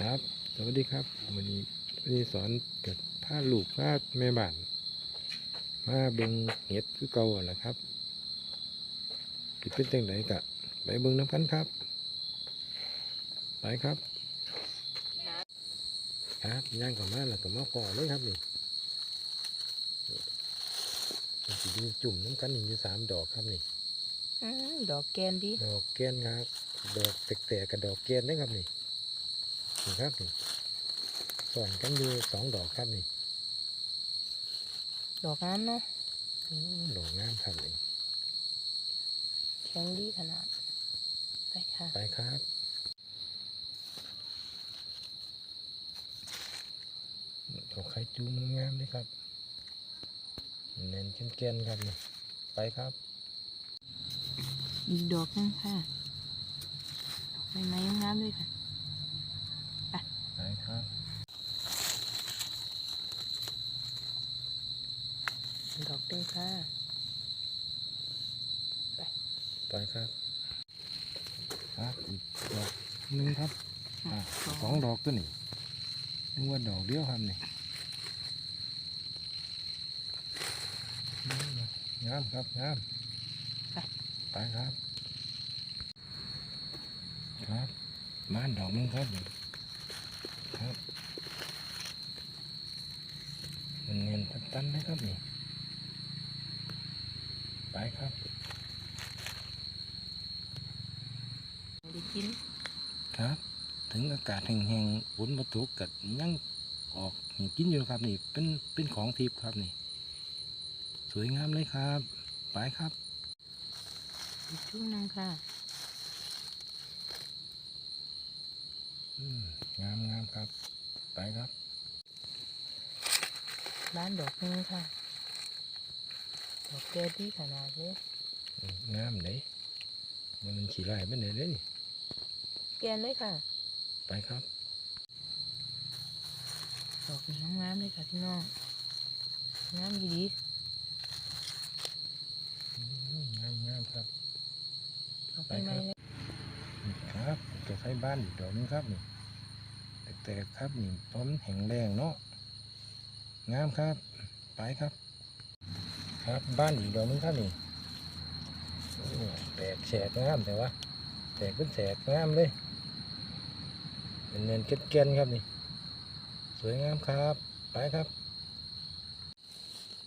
ครับ สวัสดีครับวันนี้วันนี้สอนกับพาลูกพาแม่บ้านมาเบิงเห็ดคือเก่าหั่นล่ะครับสิเป็นจังไดกะไปเบิงน้ำกันครับ ไปครับ ครับย่างกับมาแล้วก็มาพอเลยครับนี่มันสิมีจุ่มน้ำกันนี่อยู่สามดอกครับนี่อืมดอกแกนดีดอกแกนครับ ดอกแตกๆกับดอกแกนนะครับนี่ นี่ครับนี่สอนกันอยู่สองดอกครับนี่ ดอกงามเนาะอืมดอกงามครับนี่แข็งดีขนาด ไปค่ะ ไปครับดอกไข่จุ้มงามเลยครับเน้นแกนๆครับนี่ ไปครับ อีกดอกนึงค่ะดอกไม้งามๆเลยค่ะไปครับ ดอกนึงค่ะ ไปครับครับอีกดอกหนึ่งครับอะสองดอกตัวนี้นึกว่าดอกเดียวครับนี่งามครับงามไปครับ ครับบ้านดอกนึงครับนี่ครับ มันเงินตันๆเลยครับนี่ ไปครับไม่ได้กิน ครับ ถึงอากาศแห้งๆฝนมาตกกัดยังออกให้กินอยู่ครับนี่ เป็น เป็นของทิพย์ครับนี่ สวยงามเลยครับ ไปครับอีกชุดนึงค่ะ อืม งามงามครับ ไปครับบ้านดอกนึงค่ะ ดอกแกนดีขนาดเลยอืมงามเลยมันขี่ไล่ไม่ได้เลยนี่แกนเลยค่ะ ไปครับ ดอกนี้งามๆเลยค่ะพี่น้องงามดีอืมงามงามครับๆดอกไปไม้ครับเลยนี่ครับตัวไฟบ้านอีกดอกนึงครับนี่ แต่ครับนี่พร้อมแข็งแรงเนาะงามครับ ไปครับ ครับบ้านอีกดอกนึงครับนี่โอ้แตกแฉกงามแต่ว่าแตกเป็นแฉกงามเลยเป็นเนินเกล็นๆครับนี่ สวยงามครับ ไปครับ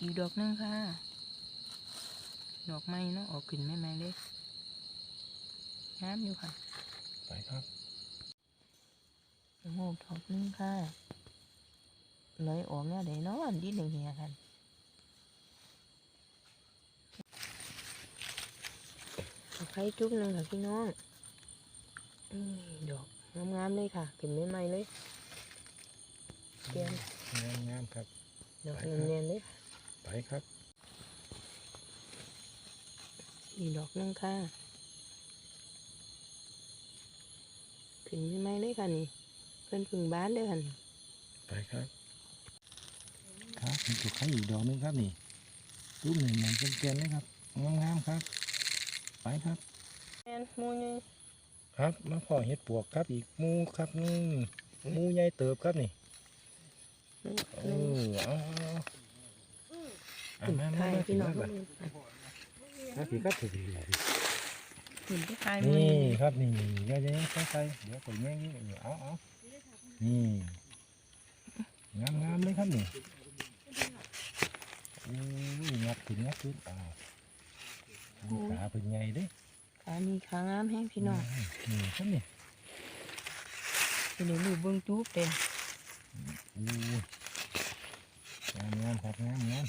อีกดอกนึงค่ะ ดอกไม้เนาะออกขึ้นใหม่ๆเลยงามอยู่ค่ะ ไปครับ โง่ดอกนึงค่ะเลยออกเนี่ยเดี๋ยวเนาะอันที่หนึ่งเฮียกันดอกไข่จุ๊บหนึ่งค่ะพี่น้องอืมดอกงามๆเลยค่ะขึ้นใหม่ๆเลยเกมงามงามครับดอกเนียนๆเลยไปครับอีกดอกนึงค่ะขึ้นใหม่ๆเลยค่ะนี่เพิ่นพึ่งบ้านเด้อค่ะนี่ไปครับ ครับมีจุกไข่อีกดอกนึงครับนี่รูปหนึ่งมันเป็นแกนๆเลยครับงามงามๆครับ ไปครับแม่นหมูนี่ครับมาพ่อเห็ดปวกครับอีกหมูครับนี่หมูใหญ่เติบครับนี่หนึ่งโอ้เอาเอาเอาเอามามาไข่มาพี่น้องมามาพี่ครับพี่พี่พี่ขึ้นที่ไข่มือนี่นี่ครับนี่เดี๋ยวเดี๋ยวใส่ใส่เดี๋ยวผมแย่งนี่เอาเอา นี่งามงามเลยครับนี่โอ้ยงัดขึ้นงัดขึ้นอ้าวดูขาเป็นไงเด้ขามีขางามแห้งพี่น้องนี่ครับนี่พี่น้องดูเบิ้งจูบเต็ม โอ้ยงามงามครับงามงาม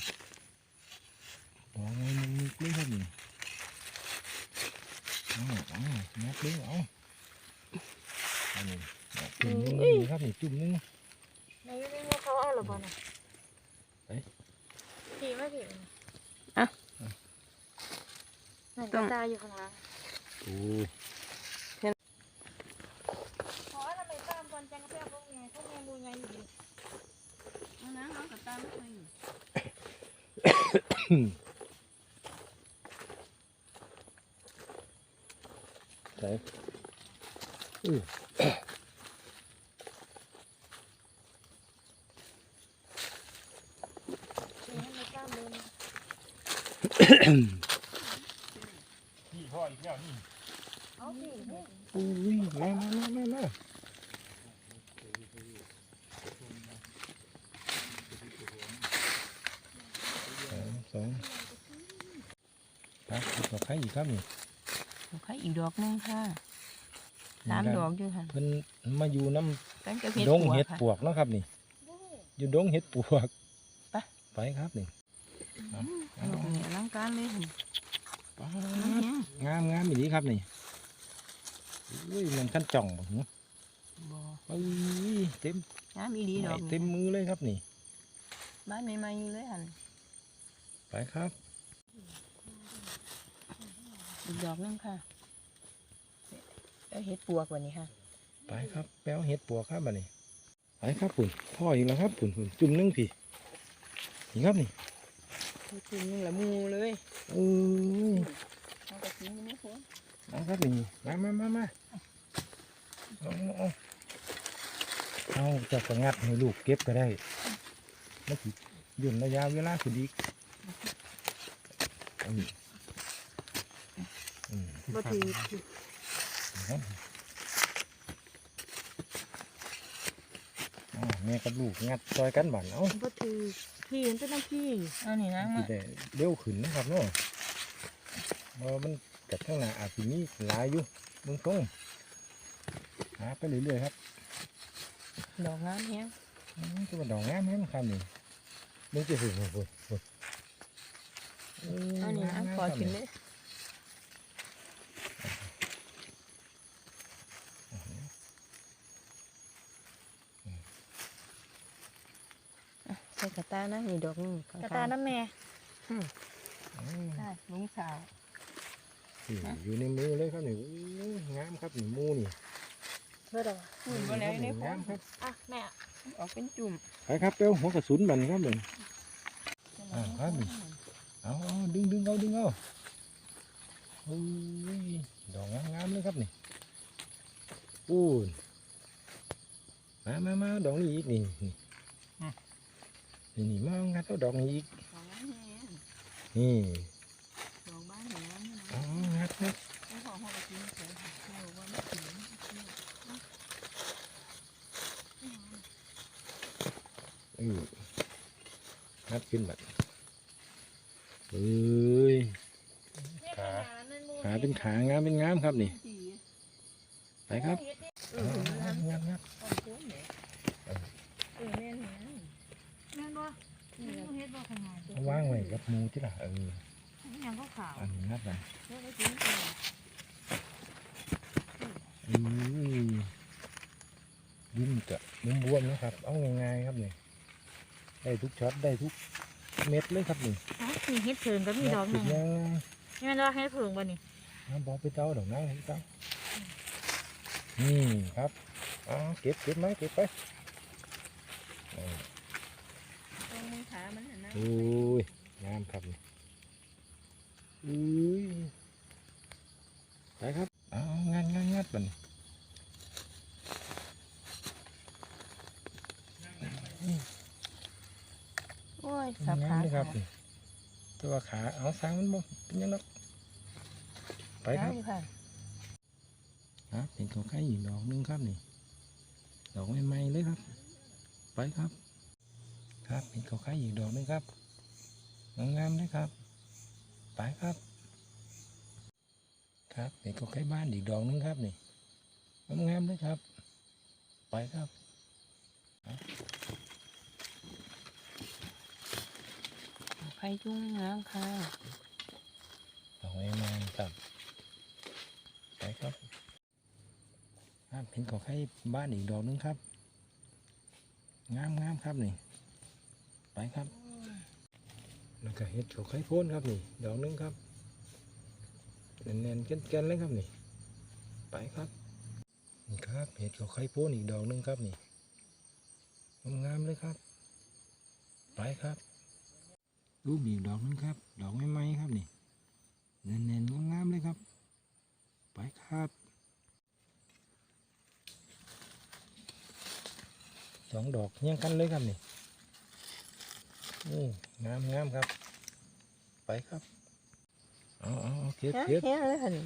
ดอกไงมึงมึกเลยครับนี่เอาเอางัดเลยเอาอันนี้ดอกจุ่มหนึงนี่ครับนี่ จุ่มหนึงในนี้ว่าเขาเอาหรือเปล่านะไปผีไม่ผีอะนั่นต้ก็องตายอยู่ข้างหล่างโอ้เพราะว่าทำไมตามคนจังเพื่อพวกไงพวกไงมูไงอยู่ดีเอาน้ำเอากับตาไม่เคยอยู่ใส่อื้อ นี่พ่ออีกแล้วนี่อุ้ยมามามามามาสองสองครับดอกไข่อีกครับนี่ดอกไข่อีกดอกหนึงค่ะสามดอกอยู่ค่ะเพิ่นมาอยู่น้กันกับเห็ดำดงเห็ดปวกเนาะครับนี่ อยู่ดงเห็ดปวกไปไปครับนี่ กนี้อลังารเลยค่ะป๊าดงามงามอีนี้ครับนี่อุ้ยมันขั้นจ่องบ่หนูบ่อุ้ยเต็มงามอีดีดอกเต็มมือเลยครับนี่ บ้านใหม่ๆอยู่เลยค่ะไปครับ อีกดอกนึงค่ะเห็ดปวกวันนี้ค่ะไปครับแป้วเห็ดปวกครับบัดนี้ไปครับปุ่นพ่ออีกแล้วครับปุ่นปุ่นจุ่มนึ่งพี่นี่ครับนี่ กินนึงละมูเลยอุ้ยเอากระทิ้งอยู่ในฝนมาครับนี่มามามามาเอาเอาเอาเอาจะกระงัดให้ลูกเก็บก็ได้มันสิยุ่นระยะเวลาขึ้นอีกอืมอืมบ่ถือครับอ้าวแม่กับลูกงัดซอยกันบันเอ้าบ่ถือ พี่มันเป็นน้ำพี่เอานี่นะสิมาได้เร็วขึ้นนะครับเนาะเพราะมันกัดข้างหน้าอาจจะมีหลายอยู่เบื้องต้นหาไปเรื่อยๆครับดอกงามแฮงอืมจะมาดอกงามแม่นครับนี่มึงจะหุ่นหุ่นหุ่นหุ่นเอานี่นะขอกินเลยอะใส่ กระตานะนี่ดอกหนึงข้งๆกระตาน้ำแม่อืมได้ลุงสาวนี่อยู่ในมือเลยครับนี่โอ้ยงามครับนี่มูนี่เพื่ออะไรหุ่นบ่แล้วในฝงานมครับอะแม่ออกเป็นจุ่มไปครับเป้วหัวกระสุนบัดนครับนี่อ่าครับนี่เอาเอาดึงดึงเอาดึงเอาโอ้ยดอกงามๆเลยครับนี่ปูนมามามาดอกนี้อีกนี่ นี่นี่นี่มางัดเอาดอกนี้อีกดอกงามแฮงนี่ดอกบ้านแหงนะเอางัดงัดไม่ขอห้องกินเฉยค่ะเดี๋ยวว่าไม่ถึงเอองัดขึ้นบัดเอ้ยเนี่ยขาขนาดนั้นมูขาเป็นขางามเป็นงามครับนี่ ดี ไปครับ เฮ็ดเนี่ย เอ เอา อ งัดงัด เอาโค้งเนี่ยเออแม่นแฮง แม่นบ่มูเฮ็ดบ่ขนาด เอาวางไว้กับห มูที่ละเออนี่ยังก็ขาวอันนี้งัดไปเดี๋ยวไปกินก่อนอืมดินจะบวมๆนะครับ เอาง่ายๆครับนี่ได้ทุกช็อตได้ทุกเม็ดเลยครับนี่อ๋อนี่เฮ็ดเพิงก็มีดอกหสุนึ่งดยังนี่มันว่าเฮ็ดเพิงบ่นี่เอาบอกไปเจ้าดอกน้ำให้เจ้านี่ครับเอาเก็บเก็บไหมเก็บไปเอาตรงมือขามันน่ะนะโอ้ยงามครับนี่อุ้ยไปครับเอางานงานงานบัดนโอ้ยสับงาขามเลยครับนี่แต่ว่าขาเอาสร้างมันบ่เป็นหยังหรอกไปครับเอาอยู่ค่ะครับเป็นของใครอีกดอกหนึงครับนี่ดอกใหม่ๆเลยครับ ไปครับ ครับเป็นของใครอีกดอกหนึงครับ งามๆเลยครับ ไปครับ ครับเป็นของใครบ้านอีกดอกหนึงครับนี่งามๆเลยครับ ไปครับไข่จุ้งงามค่ะดอกใหม่ๆครับ ไปครับครับเป็นของใครบ้านอีกดอกหนึงครับ งามๆครับนี่ ไปครับ แล้วก็เห็ดเขาไข่โพ้นครับนี่ดอกหนึงครับแน่นๆแก่นๆเลยครับนี่ ไปครับนี่ครับเห็ดเขาไข่โพ้นอีกดอกหนึงครับนี่งามๆเลยครับ ไปครับรูปอีกดอกหนึงครับ ดอกไม้ๆครับนี่แน่นๆงามๆเลยครับ ไปครับสองดอกเรียังกันเลยครับนี่ โอ้งามงามครับ ไปครับเอาเอาเอาเก็บแห้งเก็บแห้งเลยค่ะนี่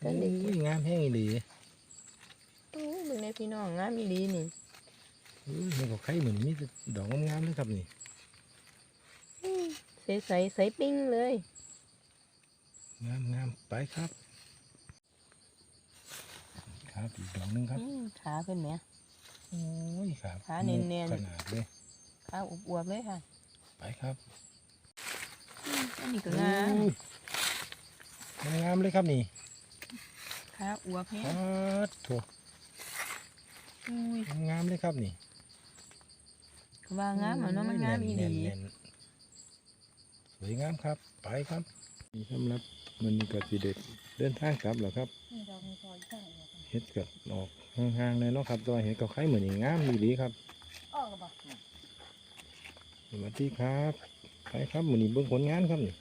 โอ้ยงามแห้งอีหลีโอ้ยเบิ่งในพี่น้องงามอีหลีนี่อุ้ยมันก็ไข่เหมือนมีแต่ดอกงามๆเลยครับนี่ใสใสใสปิ้งเลยงามงามไปครับ ครับอีกดอกหนึงครับ อืมขาเพิ่นแหม โอ้ยครับขาเนียนๆ ขนาดเลย ขาอวบๆเลยค่ะ ไปครับอืมอันนี้ก็งามโอ้ยงามๆเลยครับนี่ขาอวบแห้งปัดโถอุ้ยงามๆเลยครับนี่ว่างามอะเนาะมันงามอีหลีแน่นๆสวยงามครับ ไปครับนี่สำหรับมันนี้ก็สิเด็ดเดินทางกลับแล้วครับนี่ดอกมีพออีกข้างเดียวเฮ็ดกับออกห่างๆเลยเนาะครับแตัวาเห็ดกับไข่เหมือนงามดีดีครับออกกับบอก สวัสดีครับไปครับมือนี้เบิ่งผลงานครับนี่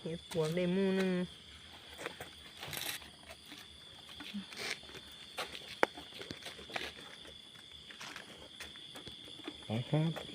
เห็ดปวกได้หมูหนึงไปครับ